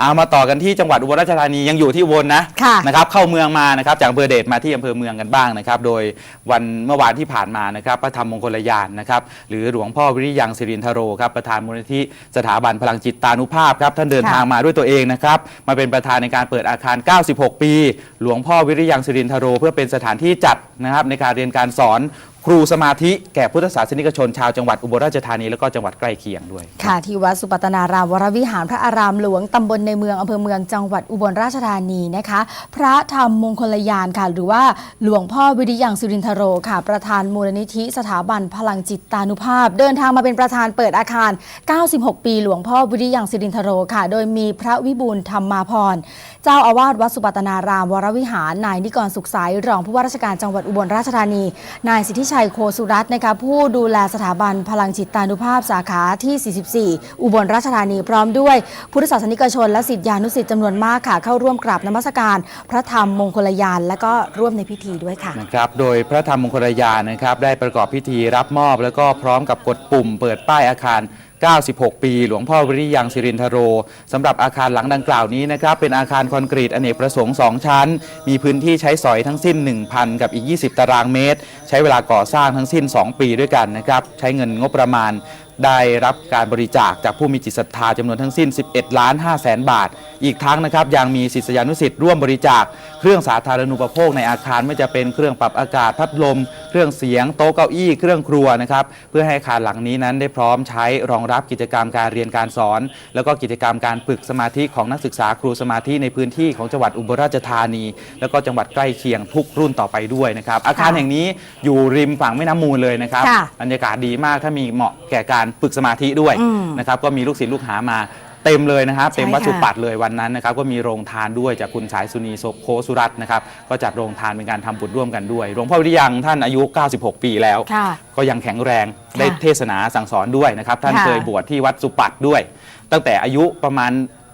เอามาต่อกันที่จังหวัดอุบลราชธานียังอยู่ที่อุบลนะค่ะ นะครับเข้าเมืองมานะครับจากอำเภอเดชมาที่อำเภอเมืองกันบ้างนะครับโดยวันเมื่อวานที่ผ่านมานะครับพระธรรมมงคลยานนะครับหรือหลวงพ่อวิริยังสิรินทโรครับประธานมูลนิธิสถาบันพลังจิตตานุภาพครับท่านเดินค่ะทางมาด้วยตัวเองนะครับมาเป็นประธานในการเปิดอาคาร 96 ปี หลวงพ่อวิริยังสิรินทโร เพื่อเป็นสถานที่จัดนะครับในการเรียนการสอน ครูสมาธิแก่พุทธศาสนิกชน ชาวจังหวัดอุบลราชธานีแล้วก็จังหวัดใกล้เคียงด้วย ค่ะที่วัดสุปัตนารามวรวิหารพระอารามหลวงตำบลในเมืองอำเภอเมืองจังหวัดอุบลราชธานีนะคะ พระธรรมมงคลยานค่ะ หรือว่าหลวงพ่อวิริยังสุรินทโรค่ะ ประธานมูลนิธิสถาบันพลังจิตตานุภาพ เดินทางมาเป็นประธานเปิดอาคาร 96 ปี หลวงพ่อวิริยังสิรินทโรค่ะ โดยมีพระวิบูลธรรมาพรเจ้าอาวาสวัดสุปัตนารามวรวิหารนายนิกรสุขใสรองผู้ว่าราชการจังหวัดอุบลราชธานีนายสิทธิชัยโคสุรัตน์นะคะผู้ดูแลสถาบันพลังจิตตานุภาพสาขาที่ 44 อุบลราชธานีพร้อมด้วย พุทธศาสนิกชนและศิษยานุศิษย์จำนวนมากค่ะ เข้าร่วมกราบนมัสการ พระธรรมมงคลยาน และก็ร่วมในพิธีด้วยค่ะนะครับโดยพระธรรมมงคลยานนะครับได้ประกอบพิธีรับมอบ แล้วก็พร้อมกับกดปุ่มเปิดป้ายอาคาร 96 ปี หลวงพ่อวิริยังสิรินทโรสำหรับอาคารหลังดังกล่าวนี้นะครับ เป็นอาคารคอนกรีตอเนกประสงค์ 2 ชั้น มีพื้นที่ใช้สอยทั้งสิ้น 1,000 กับอีก 20 ตารางเมตร ใช้เวลาก่อสร้างทั้งสิ้น 2 ปีด้วยกันนะครับ ใช้เงินงบประมาณ ได้รับการบริจาคจากผู้มีจิตศรัทธาจำนวนทั้งสิ้น 11 ล้าน5แสนบาท อีกทั้งนะครับยังมีศิษยานุศิษย์ร่วมบริจาค เครื่องสาธารณูปโภคในอาคารไม่ว่าจะเป็นเครื่องปรับอากาศพัดลม เครื่องเสียงโต๊ะเก้าอี้เครื่องครัวนะครับเพื่อให้อาคารหลังนี้นั้นได้พร้อมใช้รองรับกิจกรรมการเรียนการสอน แล้วก็กิจกรรมการฝึกสมาธิของนักศึกษาครูสมาธิในพื้นที่ของจังหวัดอุบลราชธานี แล้วก็จังหวัดใกล้เคียงทุกรุ่นต่อไปด้วยนะครับอาคารแห่งนี้อยู่ริมฝั่งแม่น้ำมูลเลยนะครับค่ะ บรรยากาศดีมากถ้ามีเหมาะแก่การฝึกสมาธิด้วยอืมนะครับก็มีลูกศิษย์ลูกหามา เต็มเลยนะครับใช่เต็มวัดค่ะสุปัดเลยวันนั้นนะครับก็มีโรงทานด้วยจากคุณสายสุนีโคสุรัตน์นะครับก็จัดโรงทานเป็นการทำบุญร่วมกันด้วยหลวงพ่อวิริยังท่านอายุ 96 ปีแล้วค่ะก็ยังแข็งแรงค่ะได้เทศนาสั่งสอนด้วยนะครับ ท่านค่ะเคยบวชที่วัดสุปัดด้วย ตั้งแต่อายุประมาณ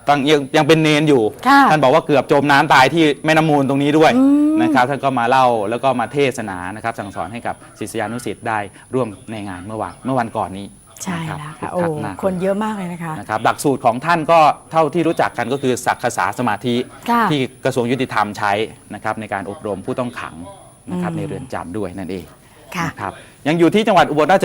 ตั้งยังยังเป็นเนนอยู่ค่ะท่านบอกว่าเกือบจมน้ำตายที่แม่น้ำมูลตรงนี้ด้วยอืมนะครับท่านก็มาเล่าแล้วก็มาเทศนานะครับสั่งสอนให้กับศิษยานุศิษย์ได้ร่วมในงานเมื่อวานเมื่อวันก่อนนี้ ใช่รับแล้วคึค่ะกโอ้คักมากคนเยอะมากเลยนะคะนะครับหลักสูตรของท่านก็เท่าที่รู้จักกันก็คือสักษาสมาธิค่ะที่กระทรวงยุติธรรมใช้นะครับในการอบรมผู้ต้องขังนะครับอืมในเรือนจำด้วยนั่นเองค่ะนะครับยังอยู่ที่จังหวัดอุบลราช